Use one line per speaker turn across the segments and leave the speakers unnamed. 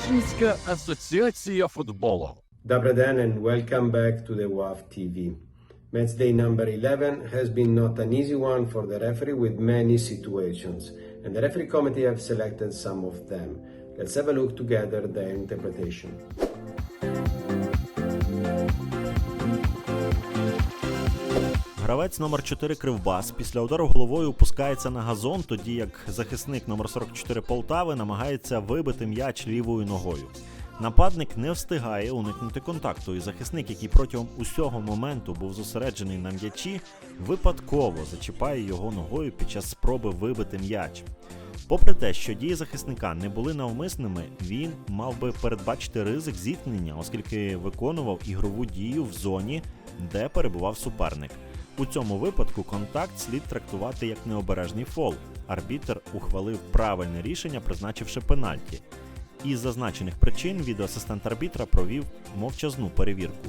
Російська асоціація футболу.
Добрий день and welcome back to the WAF TV. Match day number 11 has been not an easy one for the referee with many situations, and the referee committee have selected some of them. Let's have a look together their interpretation.
Гравець номер 4 Кривбас після удару головою опускається на газон, тоді як захисник номер 44 Полтави намагається вибити м'яч лівою ногою. Нападник не встигає уникнути контакту, і захисник, який протягом усього моменту був зосереджений на м'ячі, випадково зачіпає його ногою під час спроби вибити м'яч. Попри те, що дії захисника не були навмисними, він мав би передбачити ризик зіткнення, оскільки виконував ігрову дію в зоні, де перебував суперник. У цьому випадку контакт слід трактувати як необережний фол. Арбітер ухвалив правильне рішення, призначивши пенальті. Із зазначених причин відеоасистент арбітра провів мовчазну перевірку.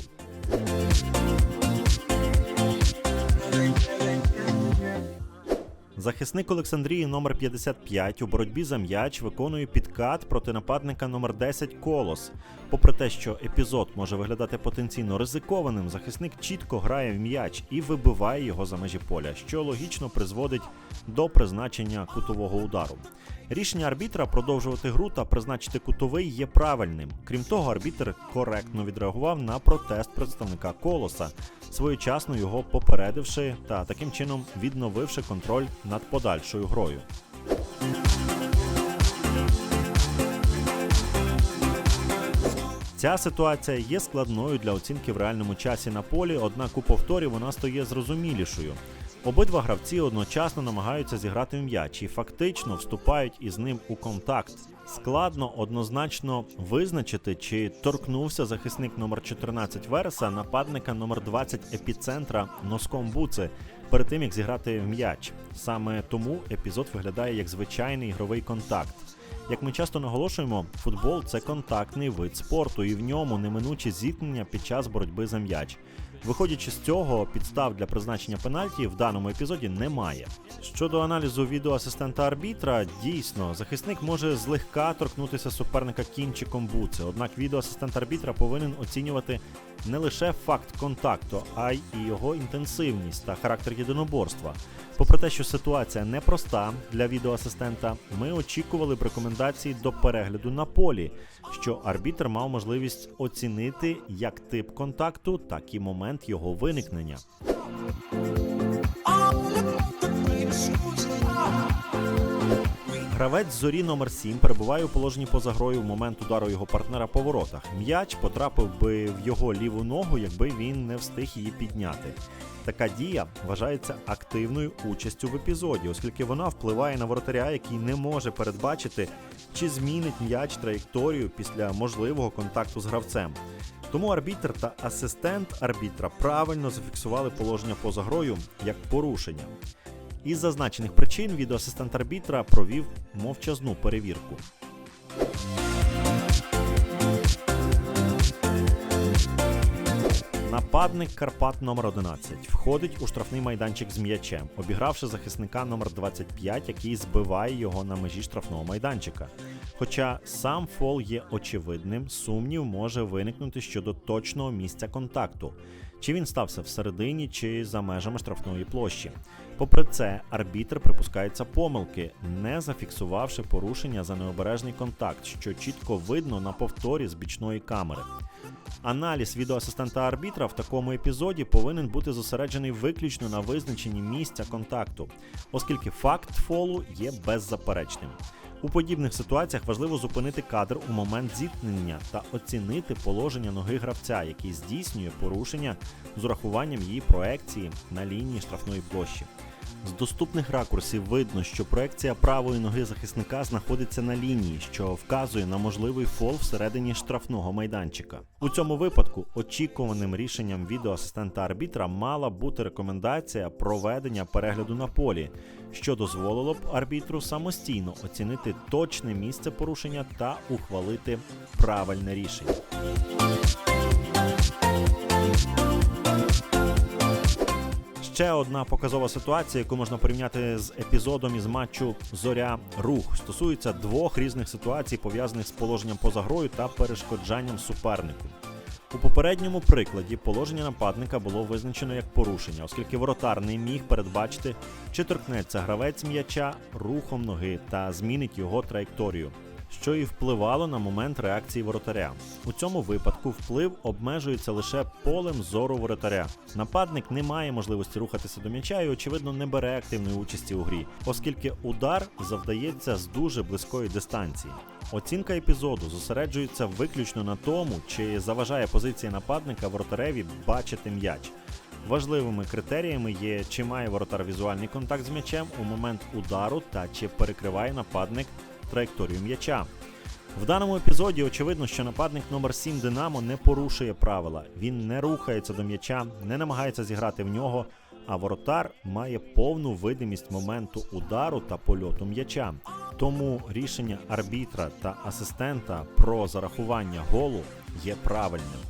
Захисник Олександрії номер 55 у боротьбі за м'яч виконує підкат проти нападника номер 10 Колос. Попри те, що епізод може виглядати потенційно ризикованим, захисник чітко грає в м'яч і вибиває його за межі поля, що логічно призводить до призначення кутового удару. Рішення арбітра продовжувати гру та призначити кутовий є правильним. Крім того, арбітр коректно відреагував на протест представника Колоса, своєчасно його попередивши та таким чином відновивши контроль над подальшою грою. Ця ситуація є складною для оцінки в реальному часі на полі, однак у повторі вона стає зрозумілішою. Обидва гравці одночасно намагаються зіграти м'яч і фактично вступають із ним у контакт. Складно однозначно визначити, чи торкнувся захисник номер 14 Вереса нападника номер 20 епіцентра носком буци перед тим як зіграти м'яч. Саме тому епізод виглядає як звичайний ігровий контакт. Як ми часто наголошуємо, футбол це контактний вид спорту, і в ньому неминучі зіткнення під час боротьби за м'яч. Виходячи з цього, підстав для призначення пенальті в даному епізоді немає. Щодо аналізу відеоасистента арбітра, дійсно, захисник може злегка торкнутися суперника кінчиком буци. Однак відеоасистент арбітра повинен оцінювати не лише факт контакту, а й його інтенсивність та характер єдиноборства. Попри те, що ситуація непроста для відеоасистента, ми очікували б рекомендацій до перегляду на полі, що арбітр мав можливість оцінити як тип контакту, так і момент його виникнення. Гравець зорі номер 7 перебуває у положенні поза грою в момент удару його партнера по воротах. М'яч потрапив би в його ліву ногу, якби він не встиг її підняти. Така дія вважається активною участю в епізоді, оскільки вона впливає на воротаря, який не може передбачити, чи змінить м'яч траєкторію після можливого контакту з гравцем. Тому арбітр та асистент арбітра правильно зафіксували положення поза грою як порушення. Із зазначених причин відеоасистент арбітра провів мовчазну перевірку. Нападник Карпат номер 11 входить у штрафний майданчик з м'ячем, обігравши захисника номер 25, який збиває його на межі штрафного майданчика. Хоча сам фол є очевидним, сумнів може виникнути щодо точного місця контакту, чи він стався всередині чи за межами штрафної площі. Попри це, арбітр припускається помилки, не зафіксувавши порушення за необережний контакт, що чітко видно на повторі з бічної камери. Аналіз відеоасистента арбітра в такому епізоді повинен бути зосереджений виключно на визначенні місця контакту, оскільки факт фолу є беззаперечним. У подібних ситуаціях важливо зупинити кадр у момент зіткнення та оцінити положення ноги гравця, який здійснює порушення з урахуванням її проекції на лінії штрафної площі. З доступних ракурсів видно, що проекція правої ноги захисника знаходиться на лінії, що вказує на можливий фол всередині штрафного майданчика. У цьому випадку очікуваним рішенням відеоасистента арбітра мала бути рекомендація проведення перегляду на полі, що дозволило б арбітру самостійно оцінити точне місце порушення та ухвалити правильне рішення. Ще одна показова ситуація, яку можна порівняти з епізодом із матчу Зоря Рух, стосується двох різних ситуацій, пов'язаних з положенням поза грою та перешкоджанням супернику. У попередньому прикладі положення нападника було визначено як порушення, оскільки воротар не міг передбачити, чи торкнеться гравець м'яча рухом ноги та змінить його траєкторію, що і впливало на момент реакції воротаря. У цьому випадку вплив обмежується лише полем зору воротаря. Нападник не має можливості рухатися до м'яча і, очевидно, не бере активної участі у грі, оскільки удар завдається з дуже близької дистанції. Оцінка епізоду зосереджується виключно на тому, чи заважає позиція нападника воротареві бачити м'яч. Важливими критеріями є, чи має воротар візуальний контакт з м'ячем у момент удару та чи перекриває нападник траєкторію м'яча. В даному епізоді очевидно, що нападник номер 7 Динамо не порушує правила. Він не рухається до м'яча, не намагається зіграти в нього, а воротар має повну видимість моменту удару та польоту м'яча. Тому рішення арбітра та асистента про зарахування голу є правильним.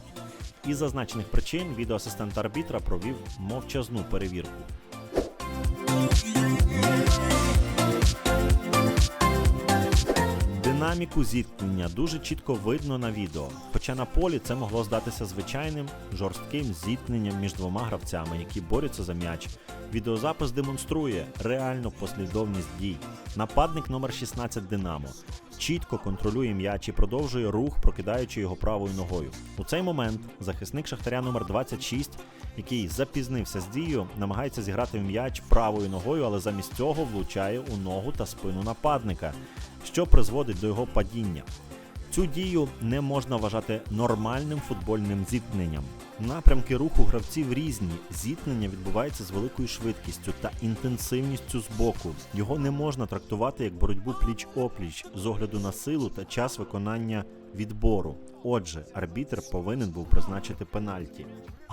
Із зазначених причин відеоасистент арбітра провів мовчазну перевірку. Динаміку зіткнення дуже чітко видно на відео, хоча на полі це могло здатися звичайним жорстким зіткненням між двома гравцями, які борються за м'яч. Відеозапис демонструє реальну послідовність дій. Нападник номер 16 Динамо чітко контролює м'яч і продовжує рух, прокидаючи його правою ногою. У цей момент захисник Шахтаря номер 26, який запізнився з дією, намагається зіграти в м'яч правою ногою, але замість цього влучає у ногу та спину нападника, що призводить до його падіння. Цю дію не можна вважати нормальним футбольним зіткненням. Напрямки руху гравців різні. Зіткнення відбувається з великою швидкістю та інтенсивністю з боку. Його не можна трактувати як боротьбу пліч-опліч з огляду на силу та час виконання відбору. Отже, арбітр повинен був призначити пенальті.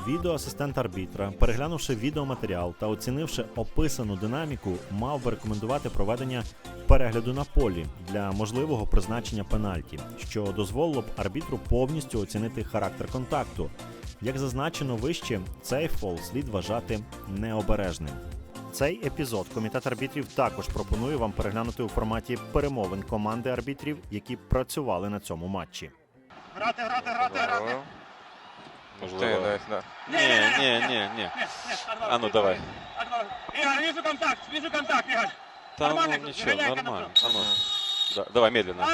Відеоасистент арбітра, переглянувши відеоматеріал та оцінивши описану динаміку, мав би рекомендувати проведення перегляду на полі для можливого призначення пенальті, що дозволило б арбітру повністю оцінити характер контакту. Як зазначено вище, цей фол слід вважати необережним. Цей епізод комітет арбітрів також пропонує вам переглянути у форматі перемовин команди арбітрів, які працювали на цьому матчі.
Грати, грати, грати, грати.
Ти,
Можливо.
да, да.
Ні, ні, ні, ні. А ну давай.
Ігор, вижу контакт, вижу контакт, Ігор.
Та
Нормально,
ну нічого, нормально. А ну. Да, давай медленно.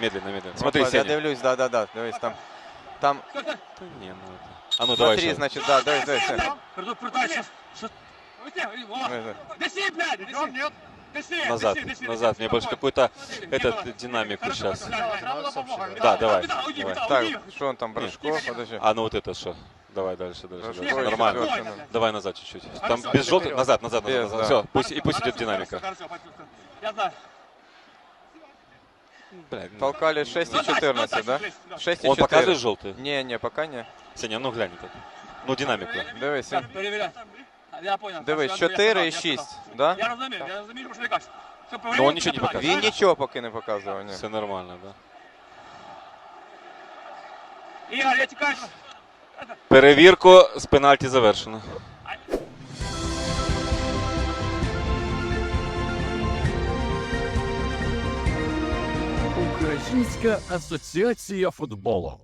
Медленно, медленно.
Ну,
Смотри,
я
Сеня.
дивлюсь, да, да, да. Дивись, там. Там?
Та ні, ну. А ну давай
смотри,
ще.
значить, да, дивись, дивись.
Приду, щас. Деси, блядь! Идем, нет?
назад, назад. Мне больше
какой-то
этот
динамик
сейчас. Да, давай. давай.
Так, что он там, Брашко? Подожди.
А ну вот это что? Давай дальше, дальше. дальше.
Брашко,
Нормально.
Четвертый.
Давай назад чуть-чуть. Там без желтых. Назад, назад, назад.
назад.
Все, пусть, и пусть идет динамика.
Я знаю.
Бля, ну. Толкали 6,14, да? 6,14.
Он показывает желтый?
Не, не, пока не.
Сеня, ну глянь тут. Ну динамику.
Давай, Сеня. Я понял.
дивись, 4 і 6, да?
Я розумію, я розумію, що ти кажеш. Все,
Ну, он нічого не показує.
Він нічого поки не показував, ні.
Все нормально, да?
Ігор, я тікаю.
Перевірку з пенальті завершено.
Українська асоціація футболу.